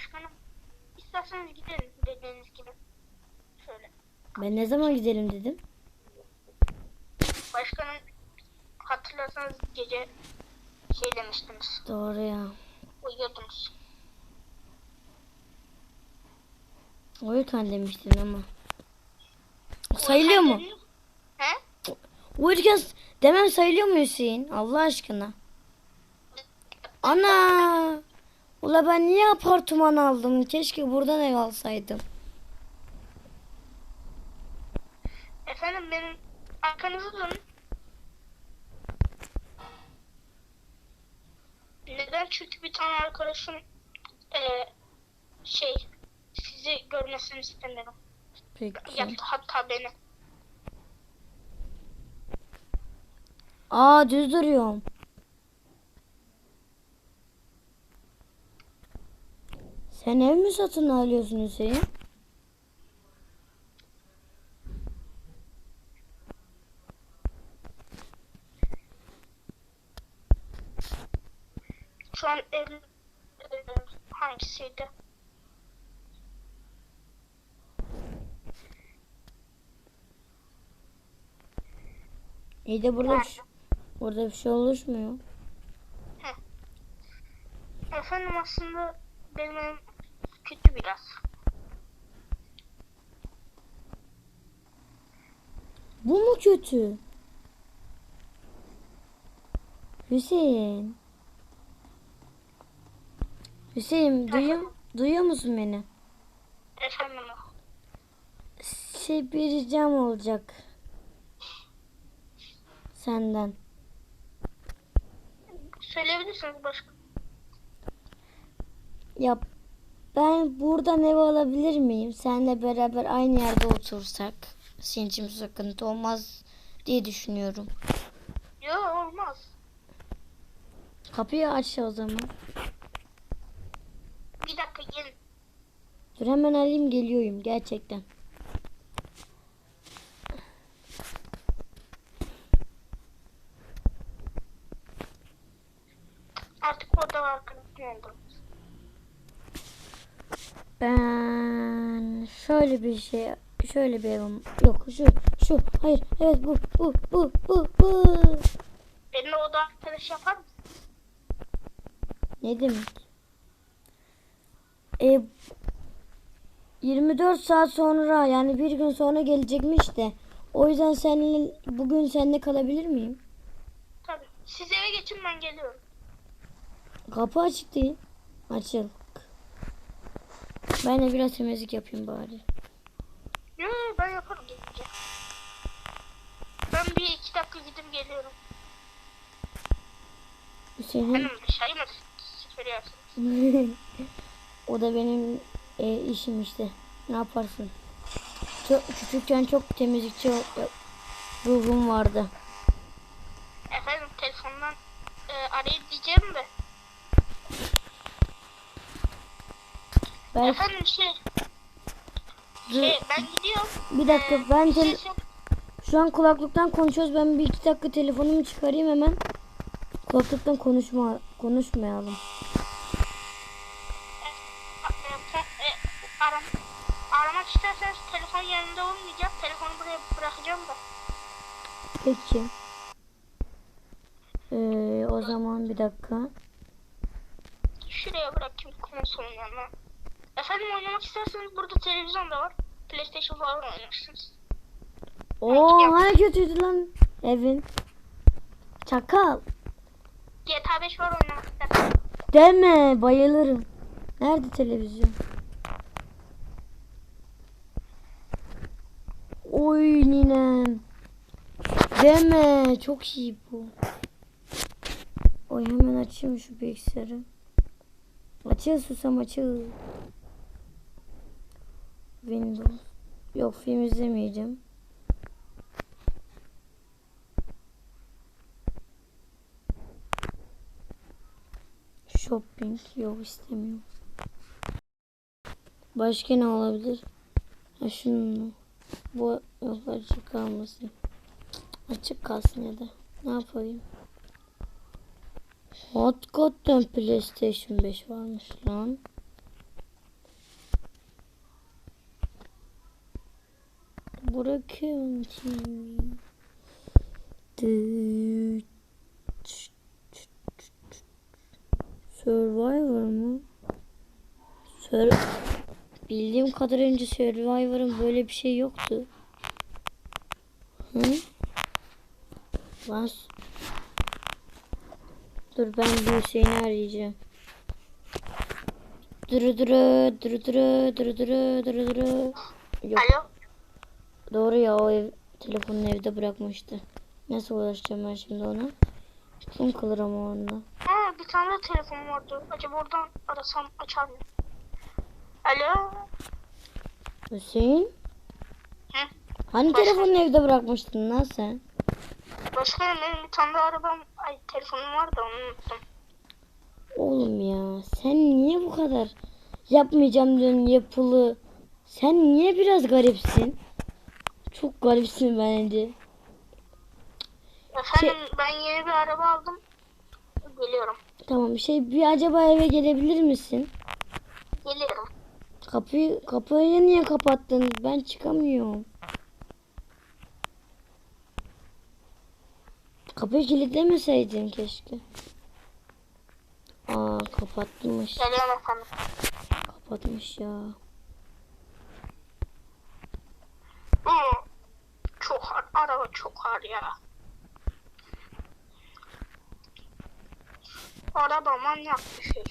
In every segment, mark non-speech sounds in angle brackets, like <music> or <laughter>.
Başkanım isterseniz gidelim dediğiniz gibi. Şöyle. Ben ne zaman gidelim dedim. Başkanım hatırlarsanız gece şey demiştiniz. Doğru ya. Uyuyordunuz. Uyurken demiştin ama. Sayılıyor mu? He? Uyurken demem sayılıyor mu Hüseyin? Allah aşkına. Ana! Ula ben niye apartman aldım? Keşke buradan ev alsaydım. Efendim benim arkanızı dönün. Neden? Çünkü bir tane arkadaşım eee, şey sizi görmesini istemiyorum. Peki. Yattı hatta beni. Aa düz duruyorum. Sen ev mi satın alıyorsun Hüseyin? Şu an ev eee, hangisiydi? İyi de burada bir, şey- burada bir şey oluşmuyor. Efendim aslında benim kötü biraz. Bu mu kötü? Hüseyin. Hüseyin duyuyor, duyuyor musun beni? Efendim Şey bir ricam olacak. Senden. söyleyebilirsiniz başka. Ya ben buradan ev alabilir miyim? Seninle beraber aynı yerde otursak. Senin için sıkıntı olmaz diye düşünüyorum. Yok olmaz. Kapıyı aç o zaman. Bir dakika gelin. Dur hemen alayım geliyorum gerçekten. Artık orada var arkadaşım oldu. Ben şöyle bir şey şöyle bir evim yok şu şu hayır evet bu bu bu bu bu Benimle oda arkadaş yapar mısın? ne demek? E 24 saat sonra yani bir gün sonra gelecekmiş de o yüzden seninle bugün seninle kalabilir miyim? Tabii. Siz eve geçin ben geliyorum. Kapı açık değil. Açık. Ben de biraz temizlik yapayım bari. Yok yok, ben yaparım gelince. Ben bir iki dakika gidip geliyorum. Hüseyin Benim dışarı mı söylüyorsun? <laughs> o da benim e, işim işte. Ne yaparsın? Çok küçükken çok temizlikçi ol- ruhum vardı. Efendim telefondan e, arayıp diyeceğim de. Belki Efendim şey, şey ben gidiyorum. bir dakika Ee, ben tel- şey şu an kulaklıktan konuşuyoruz. Ben bir iki dakika telefonumu çıkarayım hemen. Kulaklıktan konuşma konuşmayalım. aram, aramak isterseniz telefon yanında olmayacak. Telefonu buraya bırakacağım da. Peki. Ee, o zaman bir dakika. Şuraya bırakayım konsolun yanına. Efendim oynamak isterseniz burada televizyon da var. PlayStation falan oynarsınız. Oo hani kötüydü lan evin. Çakal. GTA 5 var oynamak isterseniz. Deme bayılırım. Nerede televizyon? Oy ninem. Deme çok iyi bu. Oy hemen açayım şu bilgisayarı. Açıl susam açıl. Windows. Yok film izlemeyeceğim. Shopping yok istemiyorum. Başka ne olabilir? Ha şunu. Bu yok açık kalmasın. Açık kalsın ya da. Ne yapayım? Hot Hakikaten PlayStation 5 varmış lan. Bırakıyorum şimdi. Düt. Survivor mu? Sur Bildiğim kadarıyla Survivor'ın böyle bir şey yoktu. Hı? Lan Dur ben bir Hüseyin'i arayacağım. Duru duru duru duru duru duru duru duru. Yok Alo. doğru ya o ev telefonunu evde bırakmıştı. Nasıl ulaşacağım ben şimdi ona? Kim kalır ama onunla. Ha bir tane de telefon vardı. Acaba oradan arasam açar mı? Alo. Hüseyin? Hı? Hani Başka- telefonunu evde bırakmıştın lan sen? Başka benim bir tane de arabam, ay telefonum vardı onu unuttum. Oğlum ya sen niye bu kadar yapmayacağım diyorsun yapılı. Sen niye biraz garipsin? Çok garipsin bence. Efendim ben yeni bir araba aldım. Geliyorum. Tamam şey bir acaba eve gelebilir misin? Geliyorum. Kapıyı kapıyı niye kapattın? Ben çıkamıyorum. Kapıyı kilitlemeseydin keşke. Aa kapatmış. Geliyorum efendim. Kapatmış ya. Bu çok ağır. Araba çok ağır ya. Araba manyak bir şey.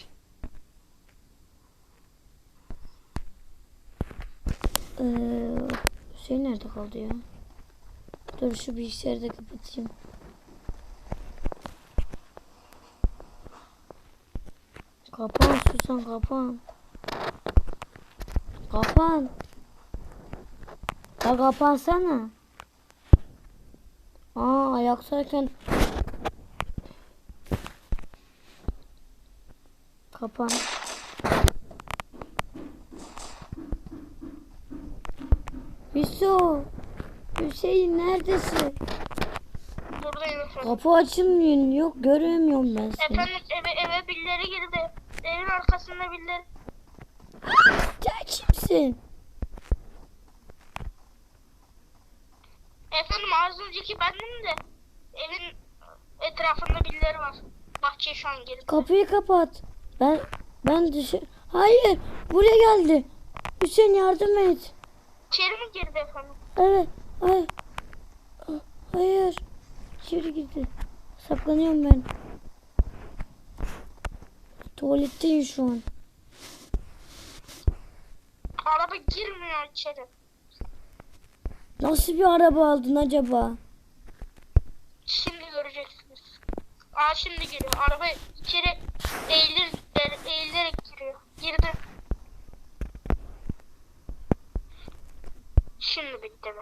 Ee, şey nerede kaldı ya? Dur şu bilgisayarı da kapatayım. Kapan Susan kapan. Kapan. Ya kapansana. Aa ayaktayken Kapan. Hüso. Hüseyin neredesin? Buradayım efendim. Kapı açılmıyor. Yok göremiyorum ben seni. Efendim eve, eve birileri girdi. Evin arkasında birileri. <gasps> Sen kimsin? Efendim az önceki bendim de evin etrafında birileri var. Bahçeye şu an girdi. Kapıyı kapat. Ben ben dışı... Hayır. Buraya geldi. Hüseyin yardım et. İçeri mi girdi efendim? Evet. Hayır. Hayır. İçeri girdi. Saklanıyorum ben. Tuvaletteyim şu an. Araba girmiyor içeri. Nasıl bir araba aldın acaba? Şimdi göreceksiniz. Aa şimdi giriyor. Araba içeri eğilir, e- eğilerek giriyor. Girdi. Şimdi bitti mi?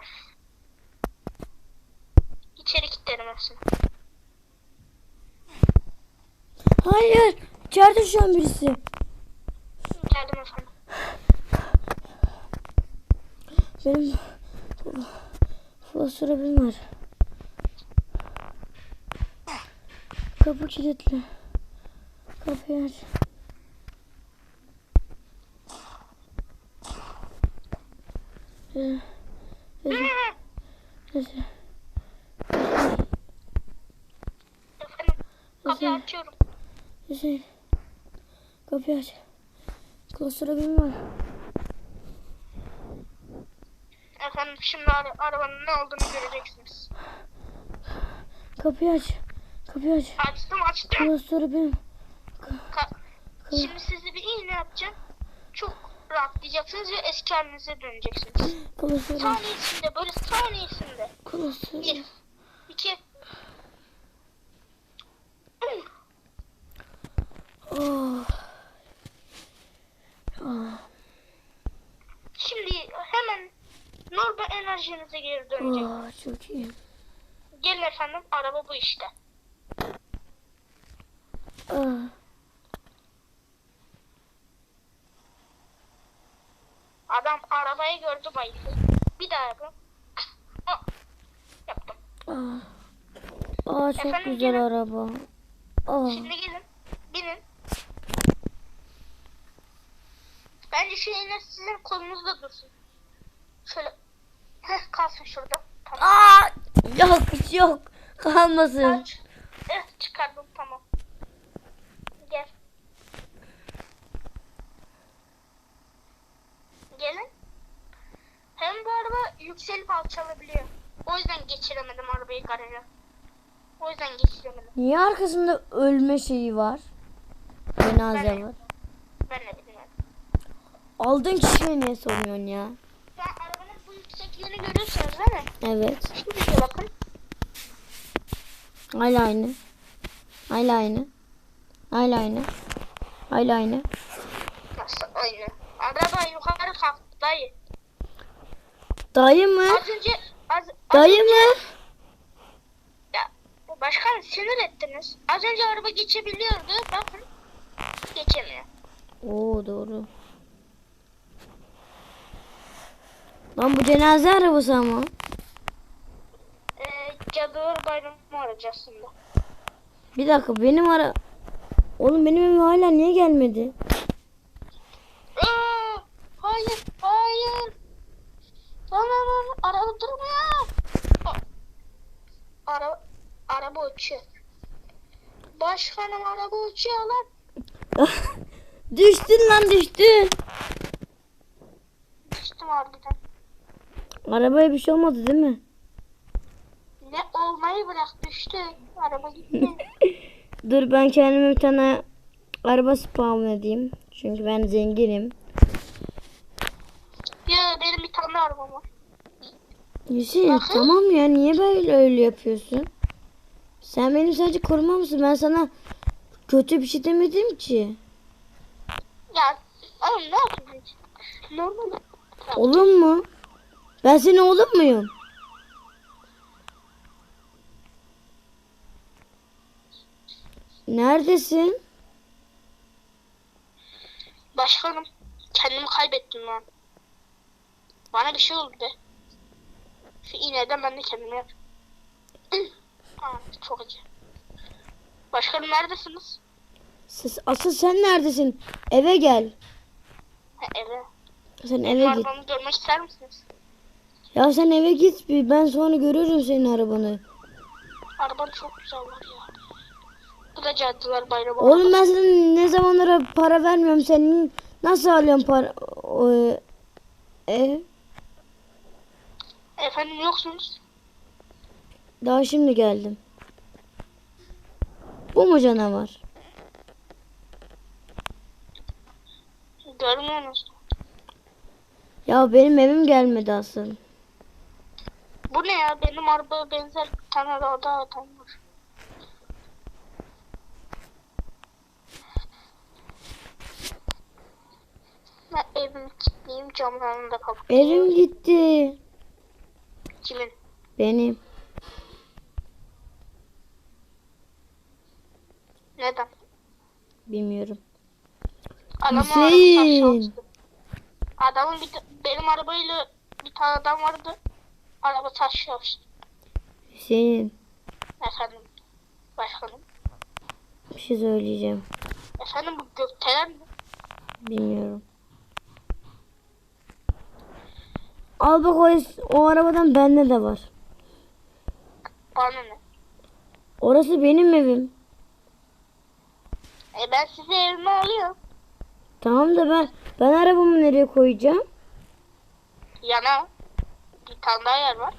İçeri kilitledim hepsini. Hayır. İçeride şu an birisi. Geldim efendim. Benim fosforabim var. Kapı kilitli. Kapıyı aç. Ee, Neyse, neyse. efendim kapıyı açıyorum. Hüseyin. Kapıyı aç. Klostrobim var. Efendim şimdi ara- arabanın ne olduğunu göreceksiniz. Kapıyı aç. Kapıyı aç. Açtım açtım. Klostrobim. Ka- Şimdi size bir iğne yapacağım. Çok rahatlayacaksınız ve eski halinize döneceksiniz. Klostrobim. Saniyesinde böyle saniyesinde. Bir, Klostrobim. iki. Oh. Oh. Şimdi hemen normal enerjinize geri dönecek. Oh, çok iyi. Gelin efendim araba bu işte. Ah. Adam arabayı gördü bayıldı. Bir daha yapın. Ah, Yaptım. Ah. Aa çok Efendim, güzel gelin. araba. Aa. Şimdi gelin. Binin. Bence iğne sizin kolunuzda dursun. Şöyle. Heh, kalsın şurada. Tamam. Aa, yok yok. Kalmasın. Aç. Eh çıkardım tamam. Gel. Gelin. Hem bu araba yükselip alçalabiliyor. O yüzden geçiremedim arabayı garaja. O yüzden geçiremedim. Niye arkasında ölme şeyi var? Cenaze var. Ben de bilmiyorum. Aldığın kişiye niye sormuyorsun ya? Sen arabanın bu yüksekliğini görüyorsunuz değil mi? Evet. Şuraya bakın. Hala aynı. Hala aynı. Hala aynı. Hala aynı. Nasıl aynı? Araba yukarı kalktı dayı. Dayı mı? Az önce az, az Dayı önce, mı? Ya, başkan sinir ettiniz. Az önce araba geçebiliyordu. Bakın geçemiyor. Oo doğru. Lan bu cenaze arabası ama. Ee, Cadılar Bayramı aracı. Bir dakika benim ara... Oğlum benim evim hala niye gelmedi? Aa, hayır, hayır. Lan lan lan, araba durmuyor. Araba, araba uçuyor. Başkanım araba uçuyor lan. <laughs> düştün lan düştün. Düştüm harbiden. Arabaya bir şey olmadı değil mi? Ne olmayı bırak düştü. Araba gitti. <laughs> Dur ben kendime bir tane araba spawn edeyim. Çünkü ben zenginim. Ya benim bir tane arabam var. Hüseyin Aha. tamam ya niye böyle öyle yapıyorsun? Sen benim sadece korumamsın. Ben sana kötü bir şey demedim ki. Ya oğlum ne yapıyorsun? Normal. Oğlum mu? Ben senin oğlum muyum? Neredesin? Başkanım kendimi kaybettim lan. Bana bir şey oldu. Şu iğneden ben de kendimi yap. <clears throat> Aa, çok acı. Başkanım neredesiniz? Siz, asıl sen neredesin? Eve gel. Ha, eve. Sen Benim eve git. arabamı görmek ister misiniz? Ya sen eve git bir. Ben sonra görürüm senin arabanı. Araban çok güzel var ya. Bu da Cadılar Bayramı. Oğlum ben sana ne zamanlara para vermiyorum. Senin nasıl alıyorsun para? O, e, Efendim yoksunuz. daha şimdi geldim. Bu mu canavar? Görmüyorsunuz. Ya benim evim gelmedi asıl. Bu ne ya? Benim arabaya benzer bir tane daha da adam var. Ben evimi kilitleyeyim camlarını da kapatayım. Evim gitti. Kimin? Benim. Neden? Bilmiyorum. Adamın Hüseyin. Adamın bir benim arabayla bir tane adam vardı. Araba taşlaştı. Hüseyin Efendim. Başkanım. bir şey söyleyeceğim. Efendim bu gökteler mi? Bilmiyorum. Al bak o, o arabadan bende de var. Bana ne? Orası benim evim. E ben size evime alıyorum. Tamam da ben ben arabamı nereye koyacağım? Yana. Bir tane daha yer var.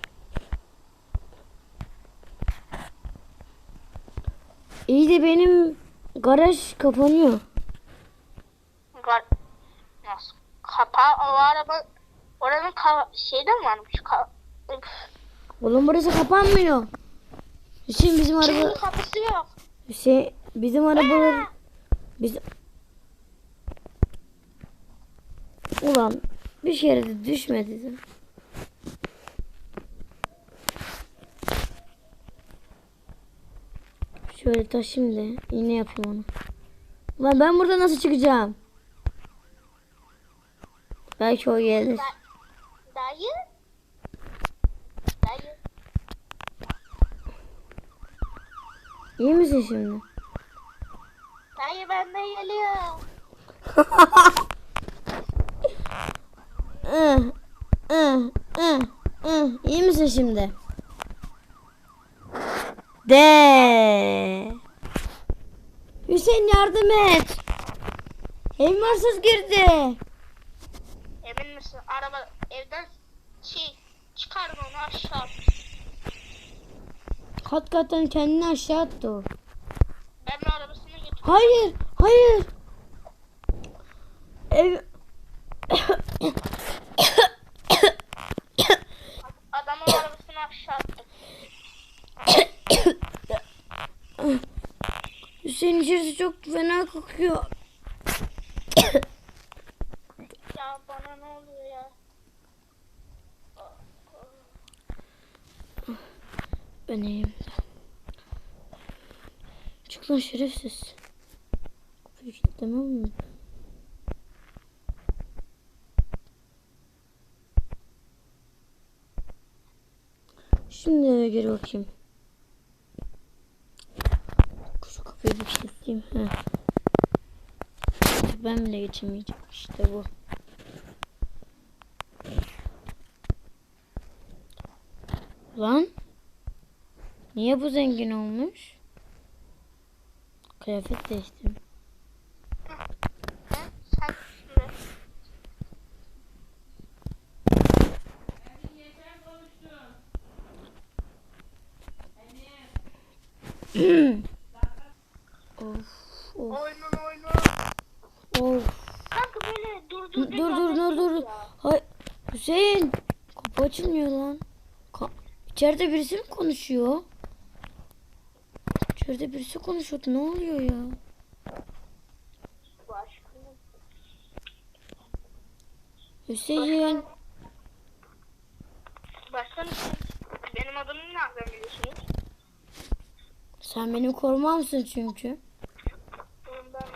İyi de benim garaj kapanıyor. Gar Nasıl? Kapağı o araba oranın ka şeyden varmış. Ka. Oğlum burası kapanmıyor. Hüseyin bizim araba kapısı yok. Hüseyin bizim arabalar biz Ulan bir kere de düşmedi de. Şöyle taşıyayım da iğne yapayım onu. Ulan ben burada nasıl çıkacağım? Belki o gelir. Dayı. Dayı. İyi misin şimdi? Dayı ben de geliyorum. Ih, ih, ih, ih. şimdi. De. Hüseyin yardım et. Evime hırsız girdi. Emin misin? Araba evden çıkardın onu aşağı. at. Kat kattan kendini aşağı attı o. De arabasını getirdim. Hayır, hayır. Ev... Adamın arabasını aşağı attım. Hüseyin içerisi çok fena kokuyor. Ya bana ne oluyor ya? Ben elimde. Çık lan şerefsiz. Kapıyı kilitlemem? Şimdi eve geri bakayım. Şu kapıyı bir kilitleyeyim. Heh. Ben bile geçemeyeceğim. İşte bu. Lan. Niye bu zengin olmuş? Kıyafet değiştim. Of of Oyunun oyunu. of. Kanka böyle durdur. Dur dur dur dur. Hay Hüseyin. Kapı açılmıyor lan. Ka- İçeride birisi mi konuşuyor? İçeride birisi konuşuyordu. Ne oluyor ya? Hüseyin. Başkanım benim adımı nereden biliyorsunuz? Sen benim korumamsın çünkü. Ben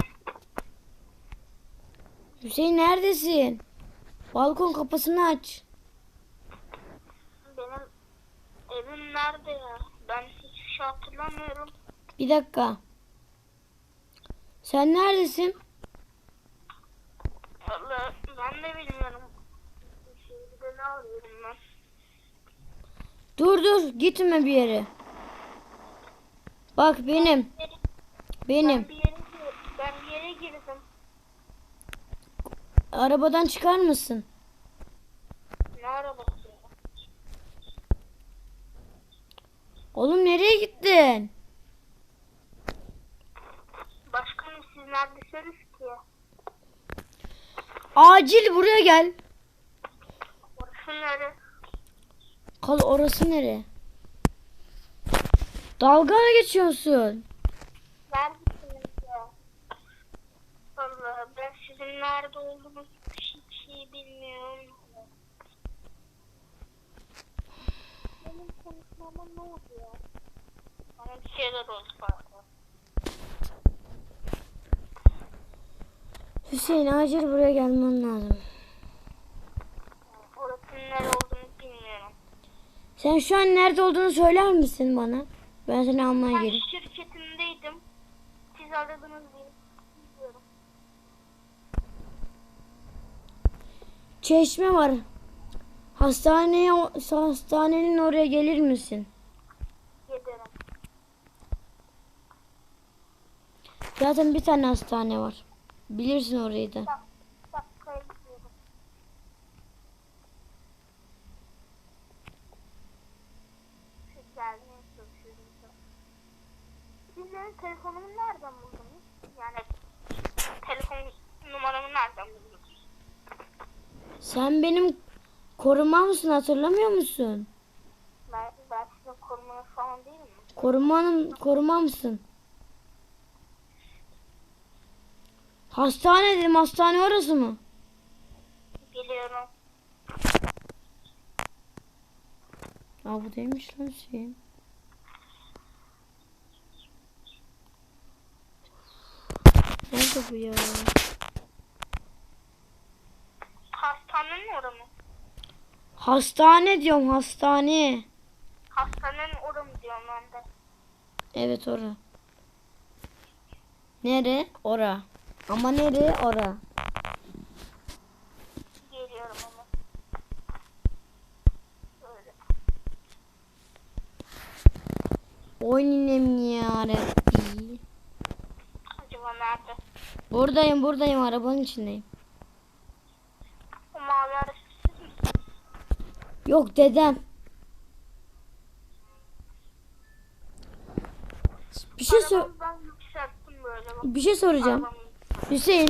Hüseyin neredesin? Balkon kapısını aç. benim evim nerede ya? Ben hiçbir şey hatırlamıyorum. Bir dakika. Sen neredesin? Vallahi ben de bilmiyorum. Şeyde ne arıyorum ben? Dur dur gitme bir yere. Bak benim. Benim. Ben bir yere ben bir yere girdim. Arabadan çıkar mısın? Ne arabası? Oğlum nereye gittin? Neredesiniz ki? Acil buraya gel. Orası nere? Kal orası nere? Dalga mı geçiyorsun? Neredesiniz ya? Vallahi ben sizin nerede olduğunuzu hiç şey bilmiyorum. Benim konuşmama ne oldu ya? Bana bir şeyler oldu farklı. Hüseyin acil buraya gelmen lazım. Orasının nere olduğunu bilmiyorum. Sen şu an nerede olduğunu söyler misin bana? Ben seni almaya Ben geleyim. şirketindeydim. Siz aradınız diye biliyorum. Çeşme var. Hastaneye hastanenin oraya gelir misin? Giderim. Zaten bir tane hastane var. Bilirsin orayı da. Bak, dakikaya gidiyorum. Siz gelmeye çalışıyorum. Siz benim telefonumu nereden buldunuz? Yani telefon numaramı nereden buldunuz? Sen benim korumamsın hatırlamıyor musun? Ben, ben sizin korumanız falan değil mi? Korumanım, korumamsın. Hastane dedim hastane orası mı? Biliyorum. Aa bu değilmiş lan Hüseyin. Nerede bu ya? Hastanenin orada mı? Hastane diyorum hastane. Hastanenin orada mı diyorum ben de. Evet ora. Nere? Ora. Ama nere? Ora. Geliyorum ama. Böyle. Oynayayım ya Rabbi. Acaba nerede? Buradayım buradayım arabanın içindeyim. O mavi arası siz misiniz? Yok dedem. Bir şey sor Arabamı ben yükselttim böyle bak. bir şey soracağım. Arabamı. Hüseyin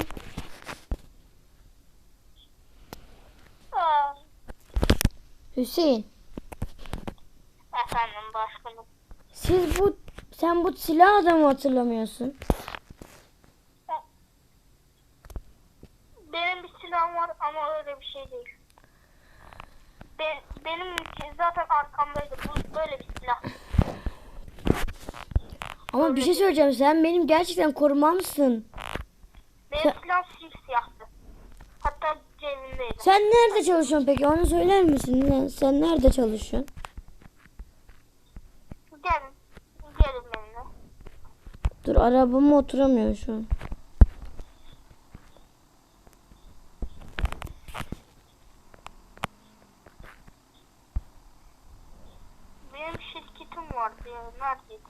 Aa, Hüseyin Efendim başkanım. siz bu sen bu silah adamı hatırlamıyorsun. Benim bir silahım var ama öyle bir şey değil. Be, benim zaten arkamdaydı. Bu böyle bir silah. Ama bir şey söyleyeceğim sen benim gerçekten korumamsın. Benim Ya- silahım simsiyahtı. Hatta cebimdeydi. Sen nerede çalışıyorsun peki onu söyler misin? Ne- Sen nerede çalışıyorsun? Gelin. Gelin benimle. Dur arabama oturamıyorum şu an. Benim şirketim vardı ya. Neredeydi?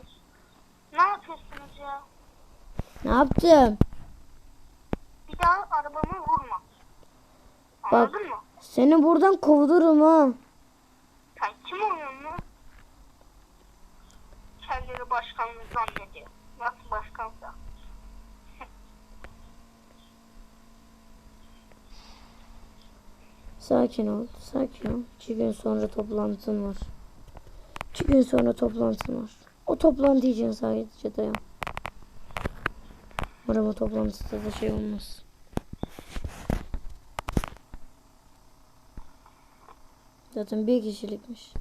Ne yapıyorsunuz ya? Ne yaptım? Bir daha arabamı vurma. Bak. Anladın mı? Seni buradan kovudurum ha. Sen kim oluyorsun lan? Kendini başkanlık zannediyor. Nasıl başkansa? <laughs> Sakin ol, sakin ol. İki gün sonra toplantın var. İki gün sonra toplantın var. O toplantı için sadece dayan. Araba toplantısı da şey olmaz. Zaten bir kişilikmiş.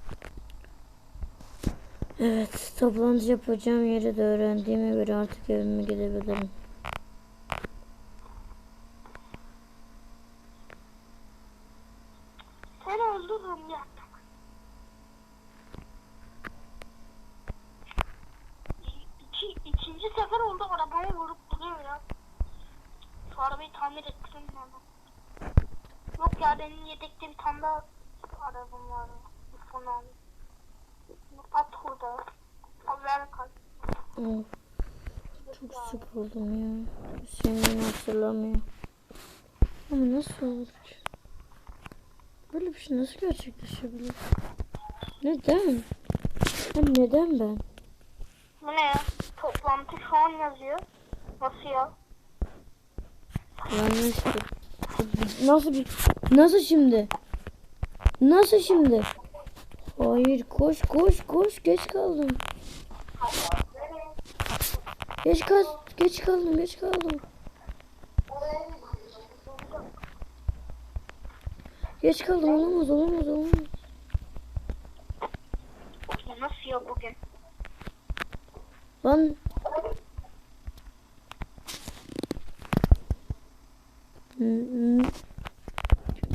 Evet, toplantı yapacağım yeri de öğrendiğime göre artık evime gidebilirim. Seni öldürürüm ya. İki, ikinci sefer oldu arabamı vurup duruyor ya. Şu arabayı tamir ettirin bana. Yok ya benim yedekte bir tane daha arabam var. ya. Bir fon aldım. At burada. Al ver kal. Of, çok sıkıldım ya. Hüseyin beni hatırlamıyor. Ama nasıl olur ki? Böyle bir şey nasıl gerçekleşebilir? Neden? Ya neden ben? Bu ne ya? Toplantı şu an yazıyor. Nasıl ya? Yanlıştır. Nasıl bir... Nasıl şimdi? Nasıl şimdi? Hayır koş koş koş geç kaldım. Geç kal geç kaldım geç kaldım. Geç kaldım olamaz olamaz olamaz. Nasıl ya bugün? Lan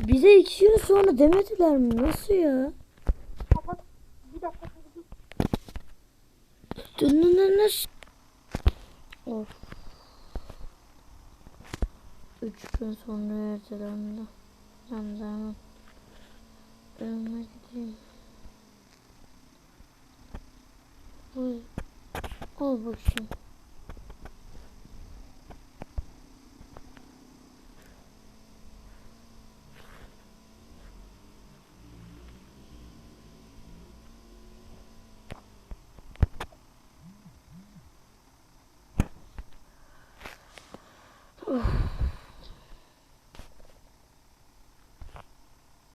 bize iki yıl sonra demediler mi? Nasıl ya? Bir dakika. dakika. Dınınınız. Of. Üç gün sonra ertelendi. Evime gideyim. Al, al bakayım.